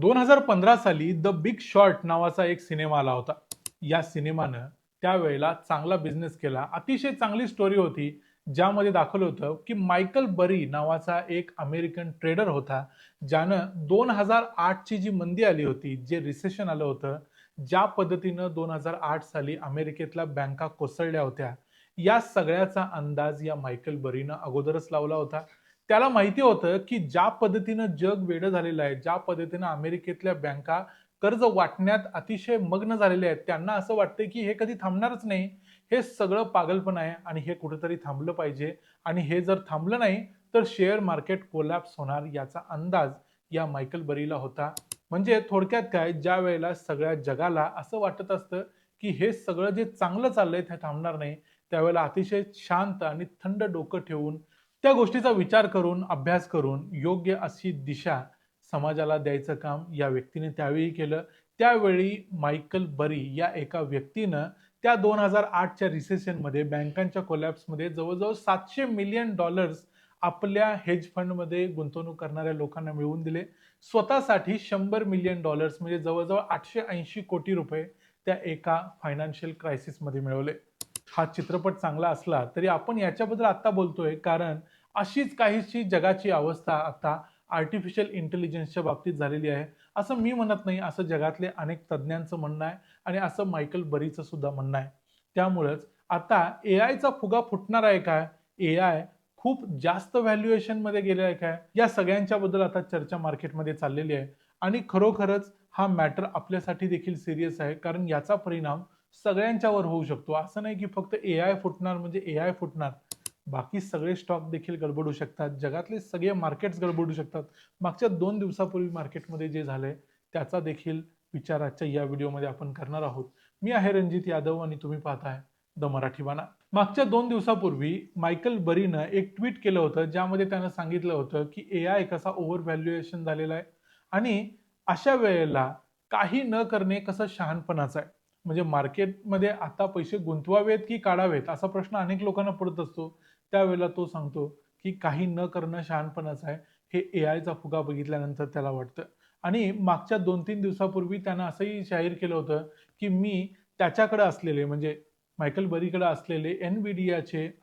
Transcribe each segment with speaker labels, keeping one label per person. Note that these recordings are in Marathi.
Speaker 1: दोन हजार पंधरा साली द बिग शॉर्ट नावाचा एक सिनेमा आला होता. या सिनेमानं त्यावेळेला चांगला बिझनेस केला. अतिशय चांगली स्टोरी होती ज्यामध्ये दाखवलं होतं की मायकल बरी नावाचा एक अमेरिकन ट्रेडर होता ज्यानं दोन हजार आठची जी मंदी आली होती जे रिसेशन आलं होतं ज्या पद्धतीनं दोन हजार आठ साली अमेरिकेतल्या बँका कोसळल्या होत्या या सगळ्याचा अंदाज या मायकल बरीनं अगोदरच लावला होता. त्याला माहिती होतं की ज्या पद्धतीनं जग वेडं झालेलं आहे ज्या पद्धतीनं अमेरिकेतल्या बँका कर्ज वाटण्यात अतिशय मग्न झालेले आहेत त्यांना असं वाटतं की हे कधी थांबणारच नाही. हे सगळं पागलपण आहे आणि हे कुठेतरी थांबलं पाहिजे. आणि हे जर थांबलं नाही तर शेअर मार्केट कोलॅप्स होणार याचा अंदाज या मायकल बरीला होता. म्हणजे थोडक्यात काय ज्या वेळेला सगळ्या जगाला असं वाटत असतं की हे सगळं जे चांगलं चाललंय ते थांबणार नाही त्यावेळेला अतिशय शांत आणि थंड डोकं ठेवून त्या गोष्टीचा विचार करून अभ्यास करून योग्य अशी दिशा समाजाला द्यायचं काम या व्यक्तीने त्यावेळी केलं. त्यावेळी मायकल बरी या एका व्यक्तीनं त्या दोन हजार आठच्या रिसेशनमध्ये बँकांच्या कोलॅप्समध्ये जवळजवळ सातशे मिलियन डॉलर्स आपल्या हेज फंडमध्ये गुंतवणूक करणाऱ्या लोकांना मिळवून दिले. स्वतःसाठी शंभर मिलियन डॉलर्स म्हणजे जवळजवळ आठशे ऐंशी कोटी रुपये त्या एका फायनान्शियल क्रायसिसमध्ये मिळवले. हा चित्रपट चांगला असला तरी आपण याच्याबद्दल आत्ता बोलतोय. कारण अशीच काहीशी जगाची अवस्था आता आर्टिफिशियल इंटेलिजन्सच्या बाबतीत झालेली आहे. असं मी म्हणत नाही असं जगातले अनेक तज्ज्ञांचं म्हणणं आहे आणि असं मायकल बरीचं सुद्धा म्हणणं आहे. त्यामुळंच आता ए आयचा फुगा फुटणार आहे काय? ए आय खूप जास्त व्हॅल्युएशनमध्ये गेले आहे काय? या सगळ्यांच्या बद्दल आता चर्चा मार्केटमध्ये चाललेली आहे. आणि खरोखरच हा मॅटर आपल्यासाठी देखील सिरियस आहे. कारण याचा परिणाम सगळ्यांच्यावर होऊ शकतो. असं नाही की फक्त ए आय फुटणार म्हणजे ए आय फुटणार. बाकी सगळे स्टॉक देखील गडबडू शकतात. जगातले सगळे मार्केट्स गडबडू शकतात. मागच्या दोन दिवसापूर्वी मार्केटमध्ये जे झालंय त्याचा देखील विचार आजच्या या व्हिडिओमध्ये आपण करणार आहोत. मी आहे रणजित यादव आणि तुम्ही पाहताय द मराठी बाणा. मागच्या दोन दिवसापूर्वी मायकल बरीनं एक ट्विट केलं होतं ज्यामध्ये त्यानं सांगितलं होतं की ए आय कसा ओव्हर व्हॅल्युएशन झालेला आहे आणि अशा वेळेला काही न करणे कसं शहाणपणाचं आहे. म्हणजे मार्केटमध्ये आता पैसे गुंतवावेत की काढावेत असा प्रश्न अनेक लोकांना पडत असतो. त्यावेळेला तो सांगतो की काही न करणं शहाणपणाचं आहे. हे ए आयचा फुगा बघितल्यानंतर त्याला वाटतं. आणि मागच्या दोन तीन दिवसापूर्वी त्यानं असंही जाहीर केलं होतं की मी त्याच्याकडे असलेले म्हणजे मायकल बरीकडे असलेले एन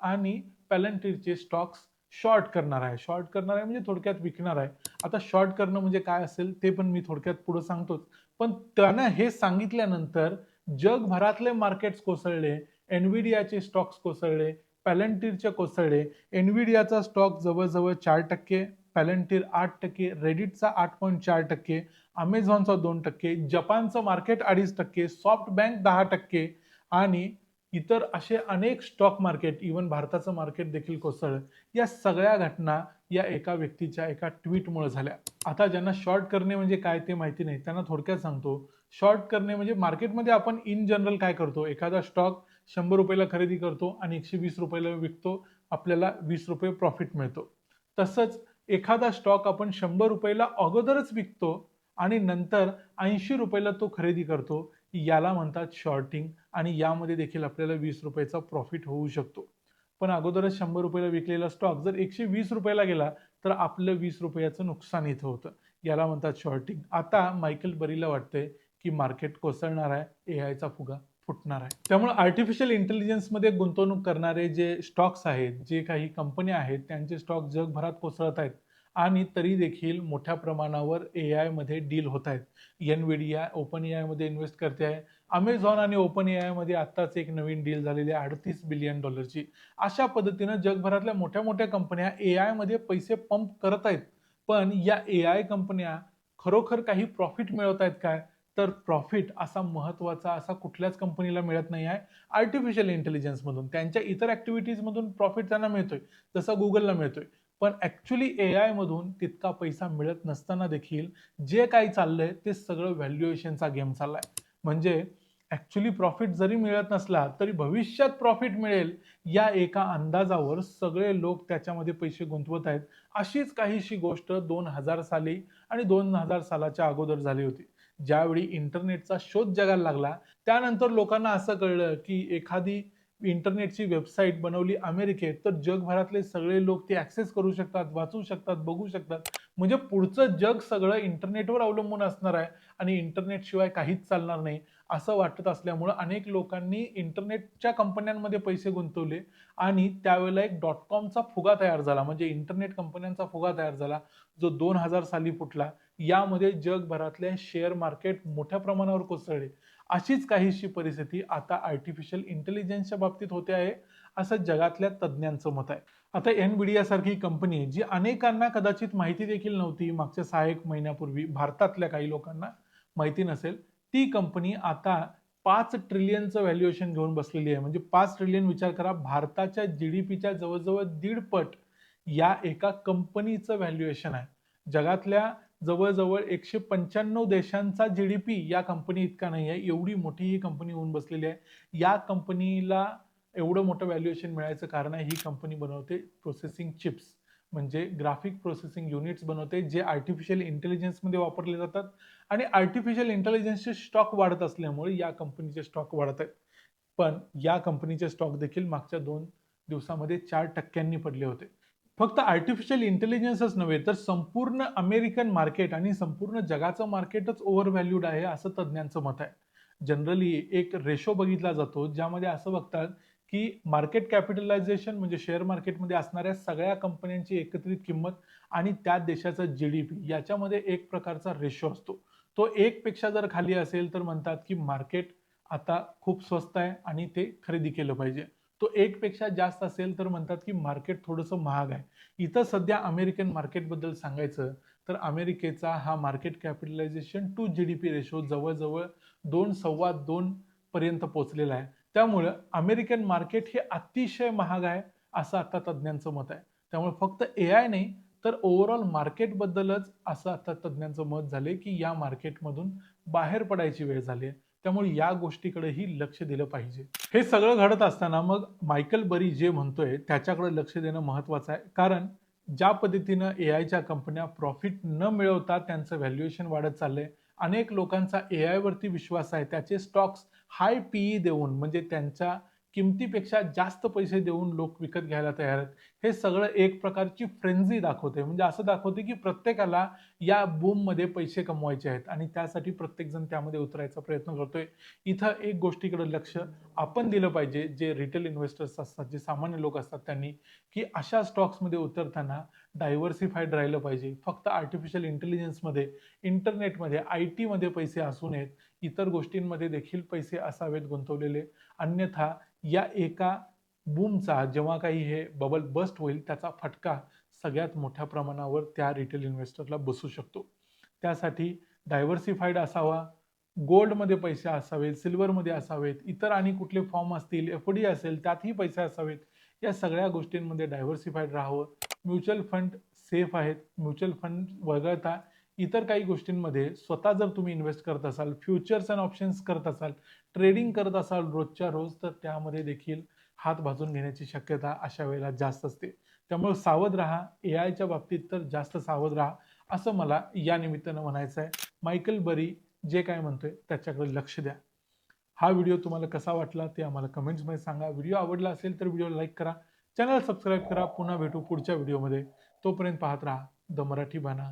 Speaker 1: आणि पॅलेंटीरचे स्टॉक्स शॉर्ट करणार आहे. शॉर्ट करणार आहे म्हणजे थोडक्यात विकणार आहे. आता शॉर्ट करणं म्हणजे काय असेल ते पण मी थोडक्यात पुढे सांगतोच. पण त्यानं हे सांगितल्यानंतर जगभरातले मार्केट्स कोसळले एनव्हिडियाचे स्टॉक्स कोसळले पॅलेंटीरचे कोसळले. एनव्हिडियाचा स्टॉक जवळजवळ चार टक्के पॅलेंटीर आठ टक्के रेडिटचा आठ पॉईंट चार टक्के अमेझॉनचा दोन टक्के जपानचं मार्केट अडीच टक्के सॉफ्ट बँक दहा टक्के आणि इतर असे अनेक स्टॉक मार्केट इवन भारताचं मार्केट देखील कोसळलं या सगळ्या घटना या एका व्यक्तीच्या एका ट्विटमुळे झाल्या. आता ज्यांना शॉर्ट करणे म्हणजे काय ते माहिती नाही त्यांना थोडक्यात सांगतो. शॉर्ट करणे म्हणजे मार्केटमध्ये आपण इन जनरल काय करतो? एखादा स्टॉक शंभर रुपयाला खरेदी करतो आणि एकशे वीस रुपयाला विकतो आपल्याला वीस रुपये प्रॉफिट मिळतो. तसंच एखादा स्टॉक आपण शंभर रुपयाला अगोदरच विकतो आणि नंतर ऐंशी रुपयाला तो खरेदी करतो याला म्हणतात शॉर्टिंग आणि यामध्ये देखील आपल्याला वीस रुपयाचा प्रॉफिट होऊ शकतो. पण अगोदरच शंभर रुपयाला विकलेला स्टॉक जर एकशे वीस रुपयाला गेला तर आपलं वीस रुपयाचं नुकसान इथं होतं. याला म्हणतात शॉर्टिंग आता मायकल बरीला वाटतंय की मार्केट कोसळणार आहे ए आयचा फुगा फुटणार आहे. त्यामुळे आर्टिफिशियल इंटेलिजन्समध्ये गुंतवणूक करणारे जे स्टॉक्स आहेत जे काही कंपन्या आहेत त्यांचे स्टॉक जगभरात कोसळत आहेत आणि तरी देखील मोठ्या प्रमाणावर ए आयमध्ये डील होत आहेत. N V D I open A आयमध्ये इन्व्हेस्ट करते आहे. अमेझॉन आणि ओपन ए आयमध्ये आत्ताच एक नवीन डील झालेली आहे अडतीस बिलियन डॉलरची अशा पद्धतीनं जगभरातल्या मोठ्या मोठ्या कंपन्या ए आयमध्ये पैसे पंप करत आहेत. पण या ए आय कंपन्या खरोखर काही प्रॉफिट मिळवत आहेत काय? तर प्रॉफिट असा महत्त्वाचा असा कुठल्याच कंपनीला मिळत नाही आहे. आर्टिफिशियल इंटेलिजन्समधून त्यांच्या इतर ॲक्टिव्हिटीजमधून प्रॉफिट त्यांना मिळतोय जसा गुगलला मिळतोय. पण ॲक्च्युली ए आयमधून तितका पैसा मिळत नसताना देखील जे काही चाललंय ते सगळं व्हॅल्युएशनचा गेम चालला आहे म्हणजे ॲक्च्युली प्रॉफिट जरी मिळत नसला तरी भविष्यात प्रॉफिट मिळेल या एका अंदाजावर सगळे लोक त्याच्यामध्ये पैसे गुंतवत आहेत. अशीच काहीशी गोष्ट दोन हजार साली आणि दोन हजार सालाच्या अगोदर झाली होती. ज्यावेळी इंटरनेटचा शोध जगायला लागला त्यानंतर लोकांना असं कळलं की एखादी इंटरनेटची वेबसाईट बनवली अमेरिकेत तर जगभरातले सगळे लोक ती ॲक्सेस करू शकतात वाचू शकतात बघू शकतात. म्हणजे पुढचं जग सगळं इंटरनेटवर अवलंबून असणार आहे आणि इंटरनेटशिवाय काहीच चालणार नाही. असं वाटत असल्यामुळं अनेक लोकांनी इंटरनेटच्या कंपन्यांमध्ये पैसे गुंतवले आणि त्यावेळेला एक डॉट कॉमचा फुगा तयार झाला. म्हणजे इंटरनेट कंपन्यांचा फुगा तयार झाला जो दोन हजार साली फुटला. यामध्ये जगभरातले शेअर मार्केट मोठ्या प्रमाणावर कोसळले. अशीच काहीशी परिस्थिती आता आर्टिफिशियल इंटेलिजन्सच्या बाबतीत होते आहे असं जगातल्या तज्ज्ञांचं मत आहे. आता एन सारखी कंपनी जी अनेकांना कदाचित माहिती देखील नव्हती. मागच्या सहा एक महिन्यापूर्वी भारतातल्या काही लोकांना माहिती नसेल ती कंपनी आता पाच ट्रिलियनचं व्हॅल्युएशन घेऊन बसलेली आहे. म्हणजे पाच ट्रिलियन विचार करा भारताच्या जी डी पीच्या जवळजवळ दीड पट या एका कंपनीचं व्हॅल्युएशन आहे. जगातल्या जवळजवळ एकशे पंच्याण्णव देशांचा जी डी पी या कंपनी इतका नाही आहे. एवढी मोठी ही कंपनी होऊन बसलेली आहे. या कंपनीला एवढं मोठं व्हॅल्युएशन मिळायचं कारण आहे ही कंपनी बनवते प्रोसेसिंग चिप्स म्हणजे ग्राफिक प्रोसेसिंग युनिट्स बनवते जे आर्टिफिशियल इंटेलिजन्समध्ये वापरले जातात आणि आर्टिफिशियल इंटेलिजन्सचे स्टॉक वाढत असल्यामुळे या कंपनीचे स्टॉक वाढत आहेत. पण या कंपनीचे स्टॉक देखील मागच्या दोन दिवसामध्ये चार टक्क्यांनी पडले होते. फक्त आर्टिफिशियल इंटेलिजन्सच नव्हे तर संपूर्ण अमेरिकन मार्केट आणि संपूर्ण जगाचं मार्केटच ओव्हर व्हॅल्यूड आहे असं तज्ज्ञांचं मत आहे. जनरली एक रेशो बघितला जातो ज्यामध्ये असं बघतात की मार्केट कॅपिटलायझेशन म्हणजे शेअर मार्केटमध्ये असणाऱ्या सगळ्या कंपन्यांची एकत्रित किंमत आणि त्या देशाचा जी डी पी याच्यामध्ये एक प्रकारचा रेशो असतो. तो एक पेक्षा जर खाली असेल तर म्हणतात की मार्केट आता खूप स्वस्त आहे आणि ते खरेदी केलं पाहिजे. तो एक पेक्षा जास्त असेल तर म्हणतात की मार्केट थोडंसं महाग आहे. इथं सध्या अमेरिकन मार्केटबद्दल सांगायचं तर अमेरिकेचा हा market capitalisation to G D P ratio जवळजवळ दोन सव्वा दोन पर्यंत पोहोचलेला आहे. त्यामुळं अमेरिकन मार्केट हे अतिशय महाग आहे असं आता तज्ज्ञांचं मत आहे. त्यामुळे फक्त ए आय नाही तर ओव्हरऑल मार्केटबद्दलच असं आता तज्ज्ञांचं मत झाले की या मार्केटमधून बाहेर पडायची वेळ झाली आहे. त्यामुळे या गोष्टीकडेही लक्ष दिलं पाहिजे. हे सगळं घडत असताना मग मायकल बरी जे म्हणतोय त्याच्याकडे लक्ष देणं महत्वाचं आहे. कारण ज्या पद्धतीनं ए आयच्या कंपन्या प्रॉफिट न मिळवता त्यांचं व्हॅल्युएशन वाढत चाललंय अनेक लोकांचा ए आयवरती विश्वास आहे त्याचे स्टॉक्स हाय पीई देऊन म्हणजे त्यांच्या किमतीपेक्षा जास्त पैसे देऊन लोक विकत घ्यायला तयार आहेत. हे सगळं एक प्रकारची फ्रेंझी दाखवते. म्हणजे असं दाखवते की प्रत्येकाला या बूममध्ये पैसे कमवायचे आहेत आणि त्यासाठी प्रत्येकजण त्यामध्ये उतरायचा प्रयत्न करतोय. इथं एक गोष्टीकडे लक्ष आपण दिलं पाहिजे जे रिटेल इन्व्हेस्टर्स असतात जे सामान्य लोक असतात त्यांनी की अशा स्टॉक्समध्ये उतरताना डायव्हर्सिफाईड राहिलं पाहिजे. फक्त आर्टिफिशियल इंटेलिजन्समध्ये इंटरनेटमध्ये आय टीमध्ये पैसे असू नयेत इतर गोष्टींमध्ये देखील पैसे असावेत गुंतवलेले. अन्यथा या एका बूमचा जेव्हा काही हे बबल बस्ट होईल त्याचा फटका सगळ्यात मोठ्या प्रमाणावर त्या रिटेल इन्व्हेस्टरला बसू शकतो. त्यासाठी डायव्हर्सिफाईड असावा गोल्डमध्ये पैसे असावेत सिल्वरमध्ये असावेत इतर आणि कुठले फॉर्म असतील एफ डी असेल त्यातही पैसे असावेत. या सगळ्या गोष्टींमध्ये डायव्हर्सिफाईड राहावं. म्युच्युअल फंड सेफ आहेत. म्युच्युअल फंड वगळता इतर काही गोष्टींमध्ये स्वतः जर तुम्ही इन्व्हेस्ट करत असाल फ्युचर्स अँड ऑप्शन्स करत असाल ट्रेडिंग करत असाल रोजच्या रोज तर त्यामध्ये देखील हात भाजून घेण्याची शक्यता अशा वेळेला जास्त असते. त्यामुळे सावध राहा ए आयच्या बाबतीत तर जास्त सावध राहा असं मला या निमित्तानं म्हणायचं आहे. मायकल बरी जे काय म्हणतोय त्याच्याकडे लक्ष द्या. हा व्हिडिओ तुम्हाला कसा वाटला ते आम्हाला कमेंट्समध्ये सांगा. व्हिडिओ आवडला असेल तर व्हिडिओ लाईक करा. चॅनल सबस्क्राईब करा. पुन्हा भेटू पुढच्या व्हिडिओमध्ये. तोपर्यंत पाहत राहा. द मराठी बाणा.